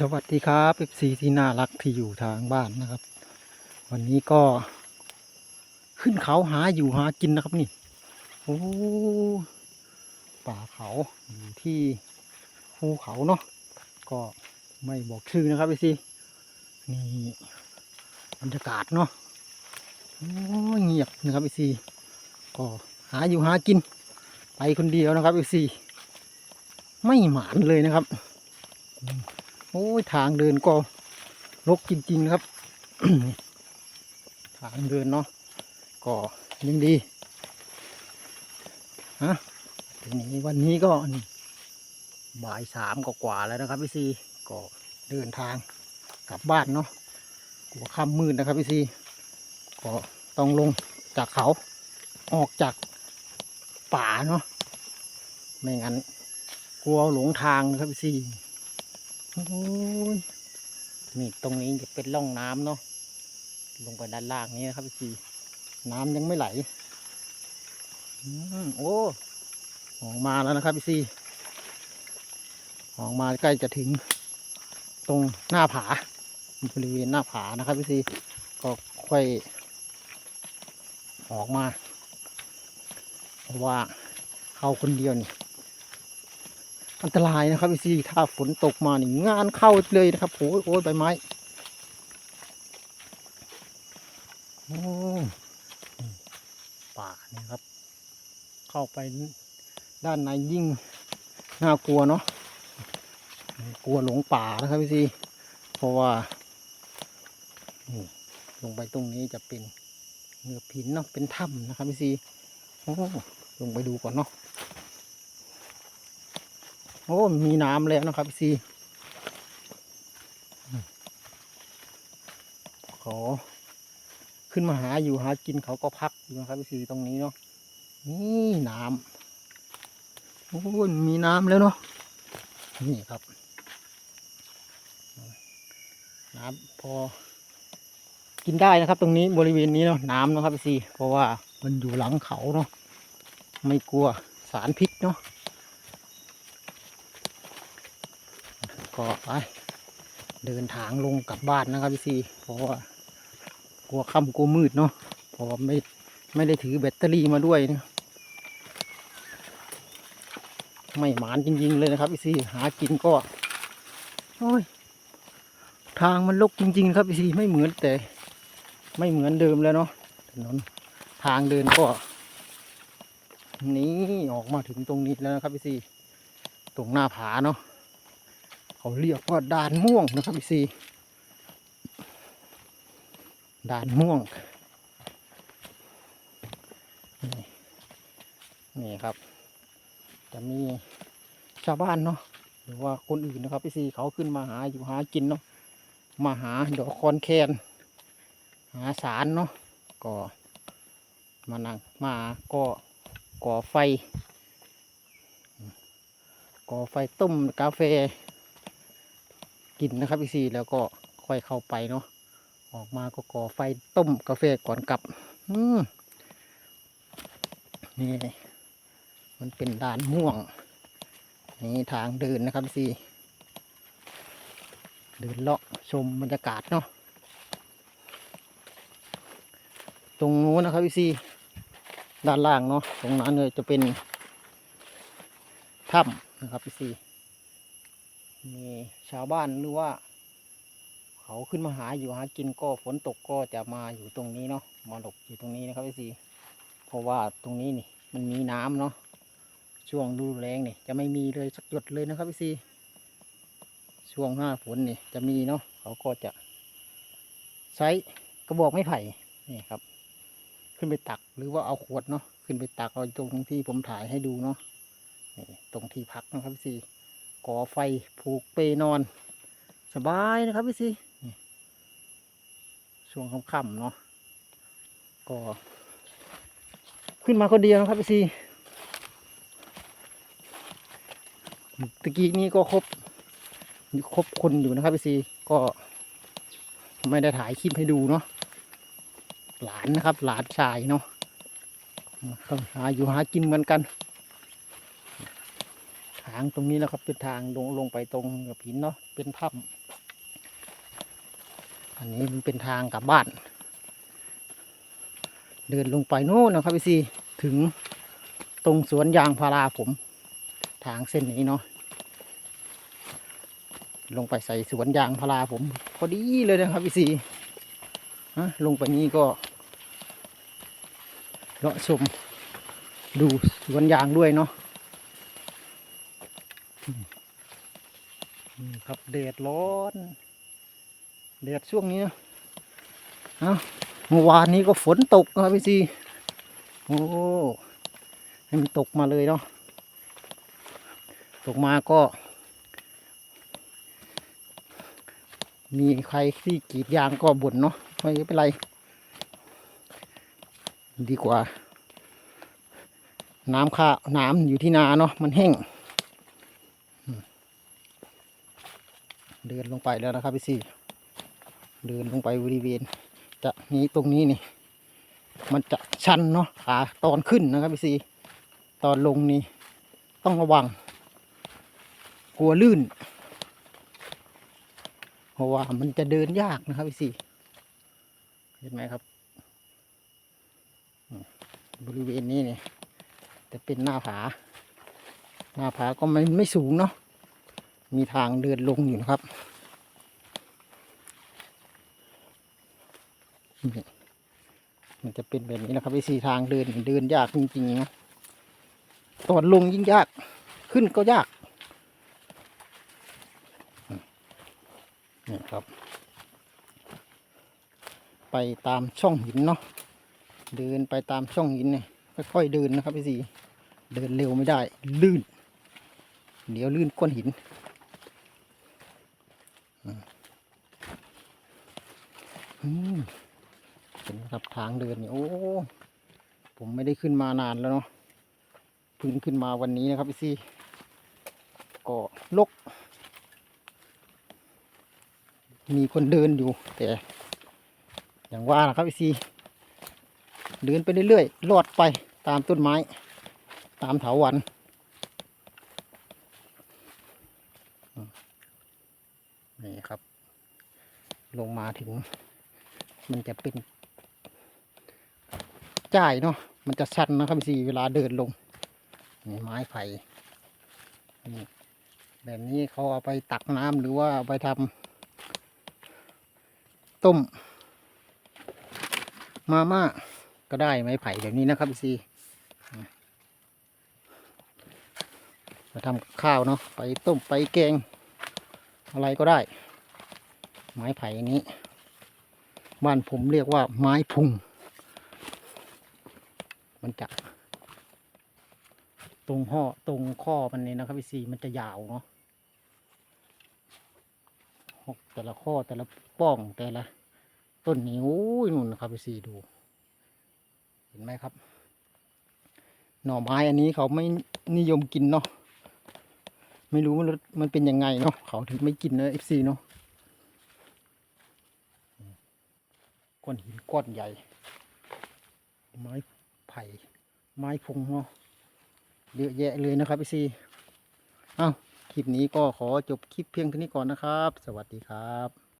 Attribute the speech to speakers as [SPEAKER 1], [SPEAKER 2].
[SPEAKER 1] สวัสดีครับเอฟซีที่น่ารักที่อยู่ทางบ้านนะครับ วันนี้ก็ ขึ้นเขาหาอยู่หากินนะครับนี่โอ้ป่าเขาอยู่ที่ภูเขาเนาะก็ไม่บอกชื่อนะครับเอฟซีนี่บรรยากาศเนาะโอ้เงียบนะครับเอฟซีก็หาอยู่หากิน ไปคนเดียวนะครับเอฟซีไม่หมานเลยนะครับ โอ้ยทางเดินก็รกจริง ๆครับ ทางเดินเนาะก็ยังดีฮะทีนี้วันนี้ก็นี่บ่ายสามกว่าแล้วนะครับพี่ซีก็เดินทางกลับบ้านเนาะกลัวค่ำมืดนะครับพี่ซีก็ต้องลงจากเขาออกจากป่าเนาะไม่งั้นกลัวหลงทางนะครับพี่ซี นี่ตรงนี้จะเป็นร่องน้ำเนาะลงไปด้านล่างนี้นะครับพี่น้น้ำยังไม่ไหลอืมโอ้ออกมาแล้วนะครับพี่ซีออกมาใกล้จะถึง ตรงหน้าผาบริเวณหน้าผานะครับพี่ซีก็ค่อยออกมาเพราะว่าเขาคนเดียวนี่ อันตรายนะครับพี่ซีถ้าฝนตกมานี่งานเข้าเลยนะครับโอ้ยโอ้ยใบไม้โอ้ป่าเนี่ยครับ เข้าไปด้านในยิ่งน่ากลัวเนาะกลัวหลงป่านะครับพี่ซีเพราะว่าลงไปตรงนี้จะเป็นเหงือบหินเนาะเป็นถ้ำนะครับพี่ซีโอ้ลงไปดูก่อนเนาะ โอ้มีน้ำแล้วนะครับพี่ซีขอ ขึ้นมาหาอยู่หากินเขาก็พักอยู่นะครับพี่ซีตรงนี้เนาะนี่น้ำโอ้มีน้ำแล้วเนาะนี่ครับ น้ำพอ กินได้นะครับ ตรงนี้บริเวณนี้เนาะน้ำนะครับพี่ซีเพราะว่ามันอยู่หลังเขาเนาะไม่กลัวสารพิษเนาะ ก็ไปเดินทางลงกลับบ้านนะครับพี่ซีเพราะว่ากลัวค่ำกลัวมืดเนาะเพราะว่าไม่ไม่ได้ถือแบตเตอรี่มาด้วยนะไม่หมานจริงๆเลยนะครับพี่ซีหากินก็โอ้ยทางมันลกจริง ๆ ครับพี่ซีไม่เหมือนแต่ ไม่เหมือนเดิมแล้วเนาะถนนทางเดินก็นี่ออกมาถึงตรงนี้แล้วนะครับพี่ซีตรงหน้าผาเนาะ เขาเรียกว่าด่านม่วงนะครับพี่ซีด่านม่วงนี่นี่ครับ จะมีชาวบ้านเนาะหรือว่าคนอื่นนะครับพี่ซีเขาขึ้นมาหาอยู่หากินเนาะมาหาดอกคอนแคนหาสารเนาะก็มานั่งมาก็ก่อไฟ ก่อไฟต้มกาแฟ กินนะครับพี่ซีแล้วก็ค่อยเข้าไปเนาะออกมาก็ก่อไฟต้มกาแฟก่อนกลับ อืมนี่มันเป็นด่านม่วง นี่ทางเดินนะครับพี่ซีเดินเลาะชมบรรยากาศเนาะตรงนู้นนะครับพี่ซีด้านล่างเนาะตรงนั้นเลยจะเป็นถ้ำนะครับพี่ซี มีชาวบ้านหรือว่า เขาขึ้นมาหาอยู่หากินก็ฝนตกก็จะมาอยู่ตรงนี้เนาะมาหลบอยู่ตรงนี้นะครับพี่ซีเพราะว่าตรงนี้นี่ มันมีน้ำเนาะช่วงดูแล้งนี่จะไม่มีเลยสักหยดเลยนะครับพี่ซีช่วงหน้าฝนนี่จะมีเนาะเขาก็จะ ใช้กระบอกไม้ไผ่นี่ครับ ขึ้นไปตักหรือว่าเอาขวดเนาะขึ้นไปตักเอาตรงที่ผมถ่ายให้ดูเนาะนี่ตรงที่พักนะครับพี่ซี ก่อไฟผูกเปนอน สบายนะครับพี่ซีนี่ช่วงค่ำๆเนาะก็ขึ้นมาคนเดียวนะครับพี่ซีตะกี้นี้ก็ครบครบคนอยู่นะครับพี่ซีก็ไม่ได้ถ่ายคลิปให้ดูเนาะหลานนะครับ หลานชายเนาะต้องหาอยู่หากินเหมือนกันายางตรงนี้แล้วครับ เป็นทางลงลงไปตรงกับหินเนาะเป็นถ้ำอันนี้มันเป็นทางกลับบ้าน เดินลงไปโน่นนะครับพี่ซีถึงตรงสวนยางพาราผม ทางเส้นนี้เนาะลงไปใส่สวนยางพาราผม พอดีเลยนะครับพี่ซีฮะลงไปนี้ก็เลาะชมดูสวนยางด้วยเนาะอืม นี่ครับแดดร้อนแดดช่วงนี้นะเมื่อวานนี้ก็ฝนตกครับพี่ซีโอ้ให้มันตกมาเลยเนาะตกมาก็ มีใครที่กรีดยางก็บ่นเนาะไม่เป็นไร ดีกว่า น้ำข้าน้ำอยู่ที่นาเนาะมันแห้งอืมเดินลงไปแล้วนะครับพี่สี่เดินลงไปบริเวณ จะนี้ตรงนี้นี่ มันจะชันเนาะขาตอนขึ้นนะครับพี่สี่ตอนลงนี่ต้องระวัง กลัวลื่น เพราะว่ามันจะเดินยากนะครับพี่สี่เห็นไหมครับ บริเวณนี้เนี่ยจะเป็นหน้าผาหน้าผาก็ไม่ไม่สูงเนาะ มีทางเดินลงอยู่นะครับมันจะเป็นแบบนี้นะครับพี่สี่ทางเดินเดินยากจริงๆนะตอนลงยิ่งยากขึ้นก็ยากนี่ครับ ไปตามช่องหินเนาะเดินไปตามช่องหินเนี่ยค่อยๆเดินนะครับพี่สี่เดินเร็วไม่ได้ลื่น เดี๋ยวลื่นก้อนหินอืมอืม เห็นครับทางเดินนี่โอ้ ผมไม่ได้ขึ้นมานานแล้วเนาะพิ่งขึ้นมาวันนี้นะครับพี่ซีก็ลก มีคนเดินอยู่ แต่ อย่างว่านะครับพี่ซีเดินไปเรื่อยๆลอดไปตามต้นไม้ ตามเถาวันนี่ครับ ลงมาถึง มันจะเป็นจ่ายเนาะมันจะชันนะครับพี่ซีเวลาเดินลงนี่ไม้ไผ่นี่แบบนี้เขาเอาไปตักน้ำหรือว่าเอาไปทำต้ม มาม่าก็ได้ไม้ไผ่แบบนี้นะครับพี่ซีมาทำข้าวเนาะไปต้มไปแกงอะไรก็ได้ ไม้ไผ่นี้ บ้านผมเรียกว่าไม้พุง มันจะ ตรงห่อตรงข้อมันนี่นะครับพี่ซีมันจะยาวเนาะแต่ละข้อแต่ละป้องแต่ละ ต้นนี้โอ้ยนู่นนะครับไปสีดู เห็นไหมครับ หน่อไม้อันนี้เขาไม่นิยมกินเนาะไม่รู้มันมันเป็นยังไงเนาะเขาถึงไม่กินเนะเอฟซีเนาะ ก้อนหินก้อนใหญ่ ไม้ไผ่ไม้พงเนาะเยอะแยะเลยนะครับพี่ซีเอ้าคลิปนี้ก็ขอจบคลิปเพียงเท่านี้ก่อนนะครับ สวัสดีครับ